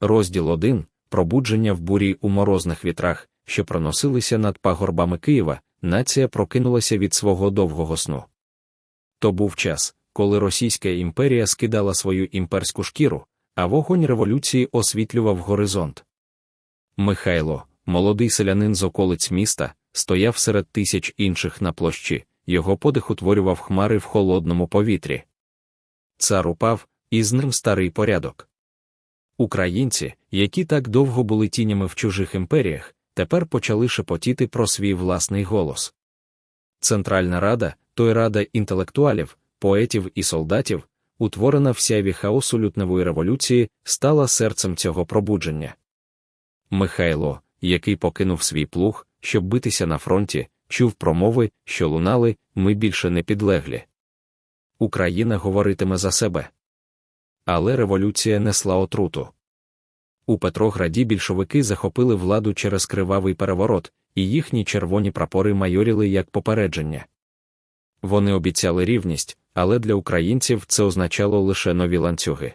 Розділ 1. Пробудження в бурі у морозних вітрах, що проносилися над пагорбами Києва, нація прокинулася від свого довгого сну. То був час, коли Російська імперія скидала свою імперську шкіру, а вогонь революції освітлював горизонт. Михайло, молодий селянин з околиць міста, стояв серед тисяч інших на площі, його подих утворював хмари в холодному повітрі. Цар упав, і з ним старий порядок. Українці, які так довго були тінями в чужих імперіях, тепер почали шепотіти про свій власний голос. Центральна рада, той рада інтелектуалів, поетів і солдатів, утворена в сяйві хаосу лютневої революції, стала серцем цього пробудження. Михайло, який покинув свій плуг, щоб битися на фронті, чув промови, що лунали, ми більше не підлеглі. Україна говоритиме за себе. Але революція несла отруту. У Петрограді більшовики захопили владу через кривавий переворот, і їхні червоні прапори майоріли як попередження. Вони обіцяли рівність, але для українців це означало лише нові ланцюги.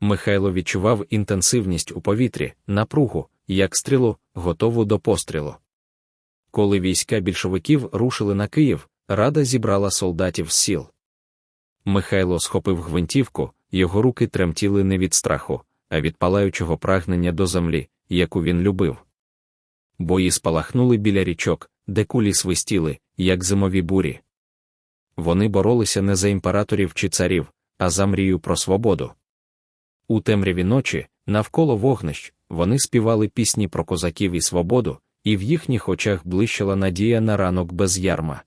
Михайло відчував інтенсивність у повітрі, напругу, як стрілу, готову до пострілу. Коли війська більшовиків рушили на Київ, рада зібрала солдатів з сіл. Михайло схопив гвинтівку, його руки тремтіли не від страху, а від палаючого прагнення до землі, яку він любив. Бої спалахнули біля річок, де кулі свистіли, як зимові бурі. Вони боролися не за імператорів чи царів, а за мрію про свободу. У темряві ночі, навколо вогнищ, вони співали пісні про козаків і свободу, і в їхніх очах блищала надія на ранок без ярма.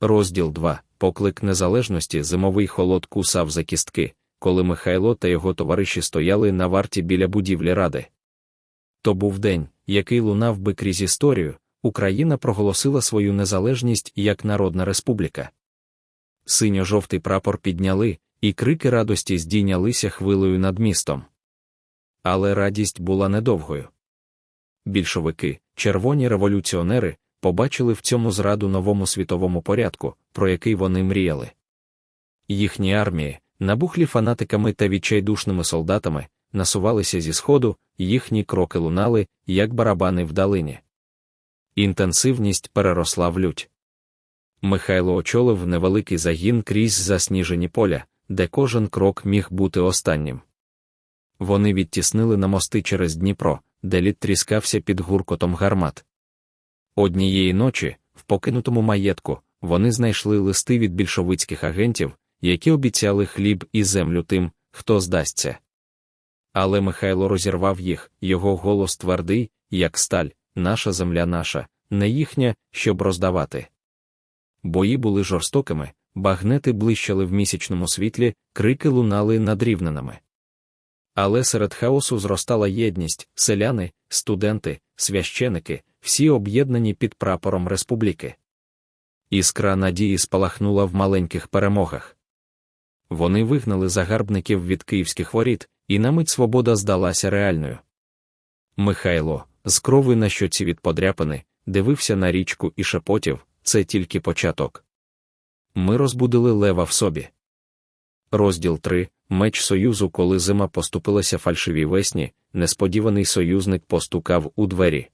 Розділ 2. Поклик незалежності зимовий холод кусав за кістки, коли Михайло та його товариші стояли на варті біля будівлі ради. То був день, який лунав би крізь історію, Україна проголосила свою незалежність як Народна Республіка. Синьо-жовтий прапор підняли, і крики радості здійнялися хвилею над містом. Але радість була недовгою. Більшовики, червоні революціонери, побачили в цьому зраду новому світовому порядку, про який вони мріяли. Їхні армії, набухлі фанатиками та відчайдушними солдатами, насувалися зі сходу, їхні кроки лунали, як барабани в далині. Інтенсивність переросла в лють. Михайло очолив невеликий загін крізь засніжені поля, де кожен крок міг бути останнім. Вони відтіснили на мости через Дніпро, де лід тріскався під гуркотом гармат. Однієї ночі, в покинутому маєтку, вони знайшли листи від більшовицьких агентів, які обіцяли хліб і землю тим, хто здасться. Але Михайло розірвав їх, його голос твердий, як сталь, наша земля наша, не їхня, щоб роздавати. Бої були жорстокими, багнети блищали в місячному світлі, крики лунали над рівнинами. Але серед хаосу зростала єдність, селяни, студенти, священики, всі об'єднані під прапором республіки. Іскра надії спалахнула в маленьких перемогах. Вони вигнали загарбників від київських воріт, і на мить свобода здалася реальною. Михайло, з крови на щоці від подряпини, дивився на річку і шепотів це тільки початок. Ми розбудили лева в собі. Розділ 3. Меч Союзу, коли зима поступилася фальшивій весні, несподіваний союзник постукав у двері.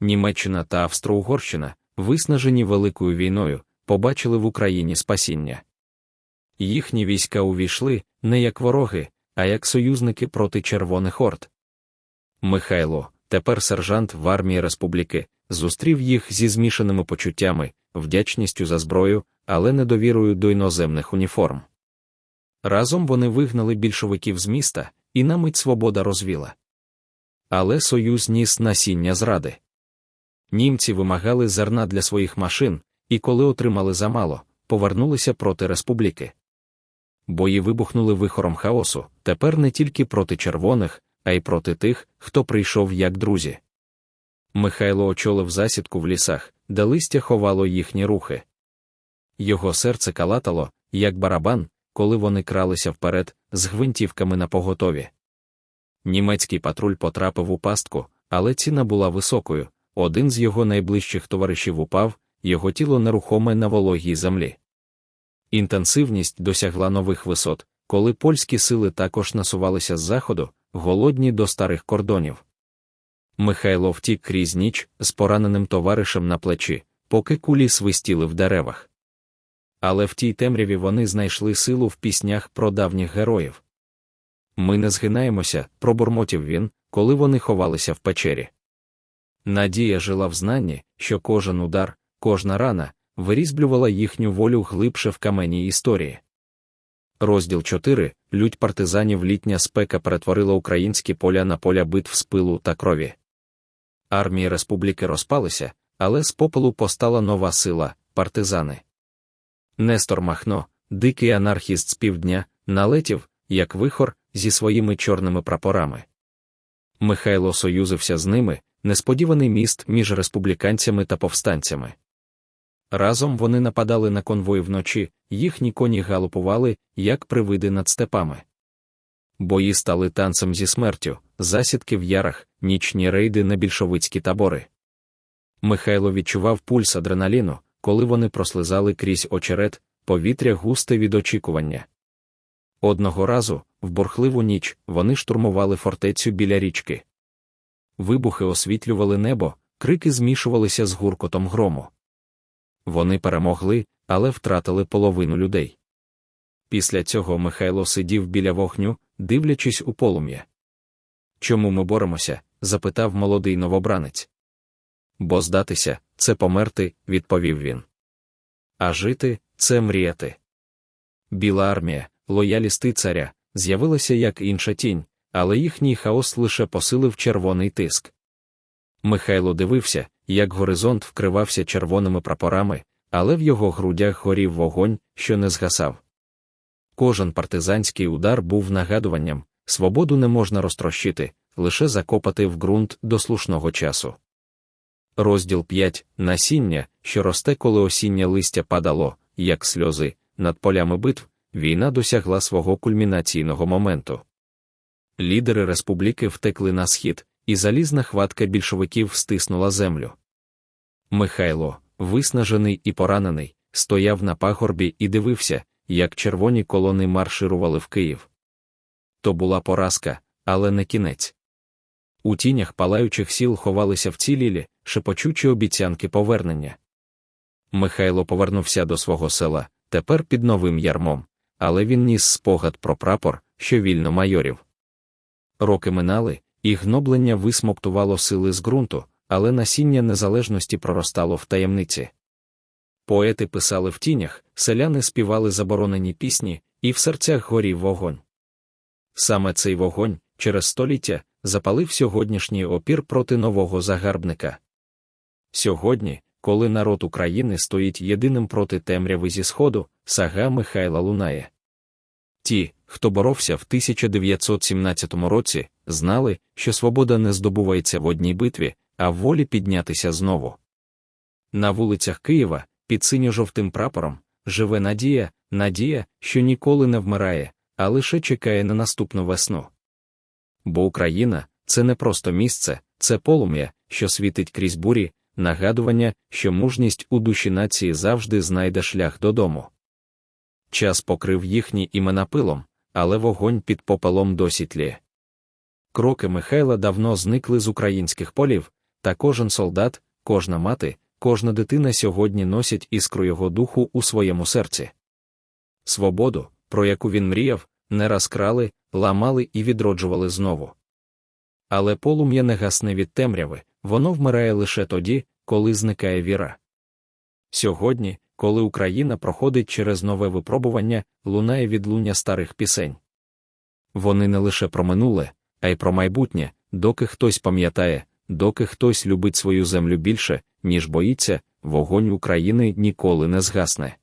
Німеччина та Австро-Угорщина, виснажені великою війною, побачили в Україні спасіння. Їхні війська увійшли не як вороги, а як союзники проти Червоних орд. Михайло, тепер сержант в армії республіки, зустрів їх зі змішаними почуттями, вдячністю за зброю, але недовірою до іноземних уніформ. Разом вони вигнали більшовиків з міста, і на мить свобода розвіла. Але Союз ніс насіння зради. Німці вимагали зерна для своїх машин, і коли отримали замало, повернулися проти республіки. Бої вибухнули вихором хаосу, тепер не тільки проти червоних, а й проти тих, хто прийшов як друзі. Михайло очолив засідку в лісах, де листя ховало їхні рухи. Його серце калатало, як барабан, коли вони кралися вперед, з гвинтівками на поготові. Німецький патруль потрапив у пастку, але ціна була високою. Один з його найближчих товаришів упав, його тіло нерухоме на вологій землі. Інтенсивність досягла нових висот, коли польські сили також насувалися з заходу, голодні до старих кордонів. Михайло втік крізь ніч з пораненим товаришем на плечі, поки кулі свистіли в деревах. Але в тій темряві вони знайшли силу в піснях про давніх героїв. Ми не згинаємося, пробурмотів він, коли вони ховалися в печері. Надія жила в знанні, що кожен удар, кожна рана вирізблювала їхню волю глибше в каменній історії. Розділ 4. Лють партизанів літня спека перетворила українські поля на поля битв з пилу та крові. Армії республіки розпалися, але з попелу постала нова сила партизани. Нестор Махно, дикий анархіст з півдня, налетів, як вихор, зі своїми чорними прапорами. Михайло союзився з ними, несподіваний міст між республіканцями та повстанцями. Разом вони нападали на конвой вночі, їхні коні галопували, як привиди над степами. Бої стали танцем зі смертю, засідки в ярах, нічні рейди на більшовицькі табори. Михайло відчував пульс адреналіну, коли вони прослизали крізь очерет, повітря густе від очікування. Одного разу, в бурхливу ніч, вони штурмували фортецю біля річки. Вибухи освітлювали небо, крики змішувалися з гуркотом грому. Вони перемогли, але втратили половину людей. Після цього Михайло сидів біля вогню, дивлячись у полум'я. Чому ми боремося? запитав молодий новобранець. Бо здатися це померти, відповів він. А жити це мріяти. Біла армія, лоялісти царя, з'явилася як інша тінь, але їхній хаос лише посилив червоний тиск. Михайло дивився, як горизонт вкривався червоними прапорами, але в його грудях горів вогонь, що не згасав. Кожен партизанський удар був нагадуванням свободу не можна розтрощити, лише закопати в ґрунт до слушного часу. Розділ 5. Насіння, що росте, коли осіннє листя падало, як сльози, над полями битв, війна досягла свого кульмінаційного моменту. Лідери республіки втекли на схід, і залізна хватка більшовиків стиснула землю. Михайло, виснажений і поранений, стояв на пагорбі і дивився, як червоні колони марширували в Київ. То була поразка, але не кінець. У тінях палаючих сіл ховалися вцілілі, шепочучі обіцянки повернення. Михайло повернувся до свого села, тепер під новим ярмом, але він ніс спогад про прапор, що вільно майорів. Роки минали, і гноблення висмоктувало сили з ґрунту, але насіння незалежності проростало в таємниці. Поети писали в тінях, селяни співали заборонені пісні, і в серцях горів вогонь. Саме цей вогонь, через століття, запалив сьогоднішній опір проти нового загарбника. Сьогодні, коли народ України стоїть єдиним проти темряви зі Сходу, сага Михайла лунає. Ті, хто боровся в 1917 році, знали, що свобода не здобувається в одній битві, а в волі піднятися знову. На вулицях Києва, під синьо-жовтим прапором, живе надія, надія, що ніколи не вмирає, а лише чекає на наступну весну. Бо Україна це не просто місце, це полум'я, що світить крізь бурі, нагадування, що мужність у душі нації завжди знайде шлях додому. Час покрив їхні імена пилом, але вогонь під попелом досі тліє. Кроки Михайла давно зникли з українських полів, та кожен солдат, кожна мати, кожна дитина сьогодні носять іскру його духу у своєму серці. Свободу, про яку він мріяв, не раз крали, ламали і відроджували знову. Але полум'я не гасне від темряви, воно вмирає лише тоді, коли зникає віра. Сьогодні, коли Україна проходить через нове випробування, лунає відлуння старих пісень. Вони не лише про минуле, а й про майбутнє, доки хтось пам'ятає, доки хтось любить свою землю більше, ніж боїться, вогонь України ніколи не згасне.